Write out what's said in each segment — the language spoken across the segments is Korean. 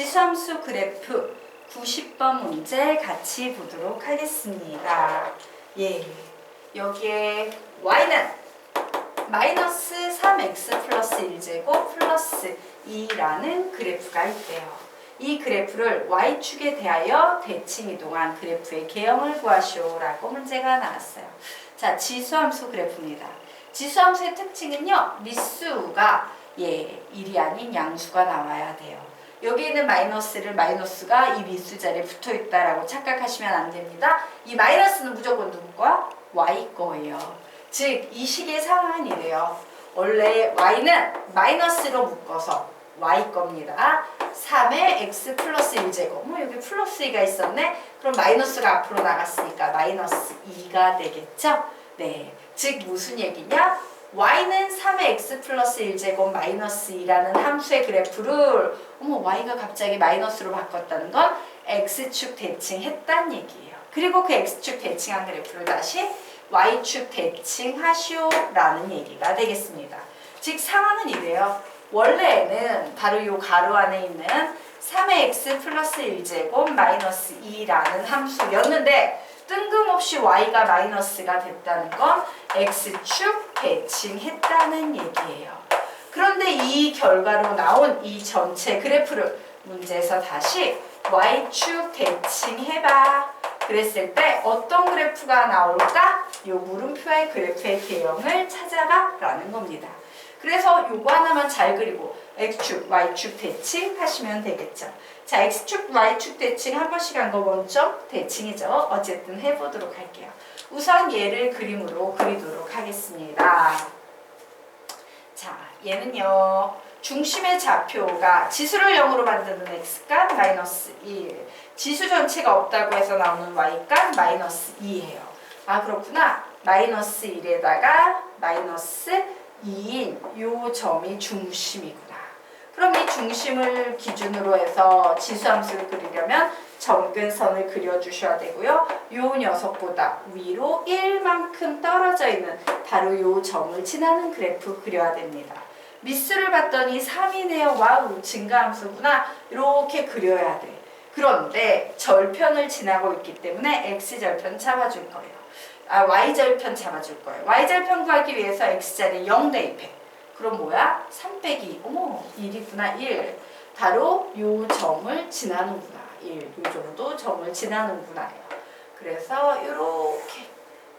지수함수 그래프 90번 문제 같이 보도록 하겠습니다. 예. 여기에 y는 마이너스 3x 플러스 1제곱 플러스 2라는 그래프가 있대요. 이 그래프를 y축에 대하여 대칭 이동한 그래프의 개형을 구하시오라고 문제가 나왔어요. 자, 지수함수 그래프입니다. 지수함수의 특징은요, 미수가 예, 1이 아닌 양수가 나와야 돼요. 여기 있는 마이너스를 마이너스가 이 미수 자리에 붙어 있다라고 착각하시면 안 됩니다. 이 마이너스는 무조건 누구 거야? y 거예요. 즉, 이 식의 상황은 이래요. 원래 y는 마이너스로 묶어서 y 겁니다. 3의 x 플러스 1제곱. 뭐 여기 플러스 2가 있었네. 그럼 마이너스가 앞으로 나갔으니까 마이너스 2가 되겠죠? 네. 즉 무슨 얘기냐? Y는 3의 x 플러스 1제곱 마이너스 2라는 함수의 그래프를 어머 y가 갑자기 마이너스로 바꿨다는 건 x축 대칭했단 얘기예요. 그리고 그 x축 대칭한 그래프를 다시 y축 대칭하시오라는 얘기가 되겠습니다. 즉 상황은 이래요. 원래는 바로 요 가로 안에 있는 3의 x 플러스 1제곱 마이너스 2라는 함수였는데 뜬금없이 y가 마이너스가 됐다는 건 x축 대칭했다는 얘기예요. 그런데 이 결과로 나온 이 전체 그래프를 문제에서 다시 y축 대칭해봐. 그랬을 때 어떤 그래프가 나올까? 요 물음표의 그래프의 개형을 찾아봐 라는 겁니다. 그래서 요거 하나만 잘 그리고 x축, y축 대칭 하시면 되겠죠. 자, x축, y축 대칭 한 번씩 한거 먼저 대칭이죠. 어쨌든 해보도록 할게요. 우선 얘를 그림으로 그리도록 하겠습니다. 자, 얘는요. 중심의 좌표가 지수를 0으로 만드는 x값 마이너스 1 지수 전체가 없다고 해서 나오는 y값 마이너스 2예요. 아 그렇구나. 마이너스 1에다가 마이너스 2인 요 점이 중심이구나. 그럼 이 중심을 기준으로 해서 지수함수를 그리려면 점근선을 그려주셔야 되고요. 요 녀석보다 위로 1만큼 떨어져 있는 바로 요 점을 지나는 그래프 그려야 됩니다. 미수를 봤더니 3이네요. 와우, 증가함수구나. 이렇게 그려야 돼. 그런데 절편을 지나고 있기 때문에 x절편 잡아줄 거예요. 아, y절편 잡아줄 거예요. y절편 구하기 위해서 x자리 0 대입해. 그럼 뭐야? 3 빼기. 어머, 1이구나. 1. 바로 요 점을 지나는구나. 1. 요 정도 점을 지나는구나요. 그래서 요렇게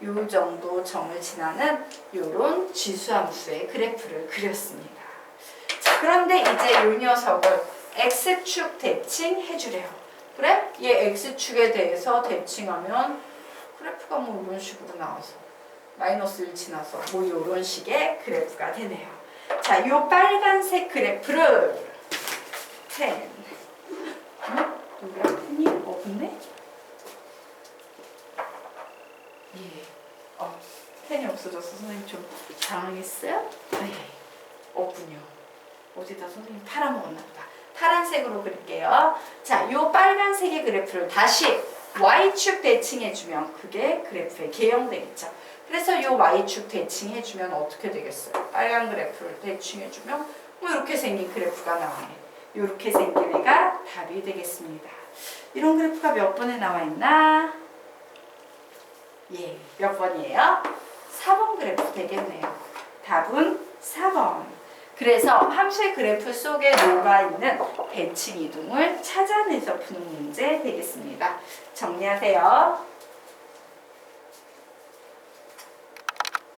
요 정도 점을 지나는 요런 지수함수의 그래프를 그렸습니다. 자, 그런데 이제 요 녀석을 x축 대칭 해 주래요. 그래? 얘 x축에 대해서 대칭하면 그래프가 뭐 이런 식으로 나와서 마이너스 1 지나서 뭐 이런 식의 그래프가 되네요. 자, 요 빨간색 그래프를 10 응? 누구야? 펜이 없네? 예. 어, 펜이 없어져서 선생님 좀 당황했어요? 네. 없군요. 어디다 선생님 팔아먹었나 보다. 파란색으로 그릴게요. 자, 요 빨간색의 그래프를 다시 y축 대칭해주면 그게 그래프의 개형되겠죠. 그래서 요 y축 대칭해주면 어떻게 되겠어요? 빨간 그래프를 대칭해주면 뭐 이렇게 생긴 그래프가 나오네. 이렇게 생긴 애가 답이 되겠습니다. 이런 그래프가 몇 번에 나와 있나? 예, 몇 번이에요? 4번 그래프 되겠네요. 답은 4번. 그래서 함수의 그래프 속에 녹아있는 대칭 이동을 찾아내서 푸는 문제 되겠습니다. 정리하세요.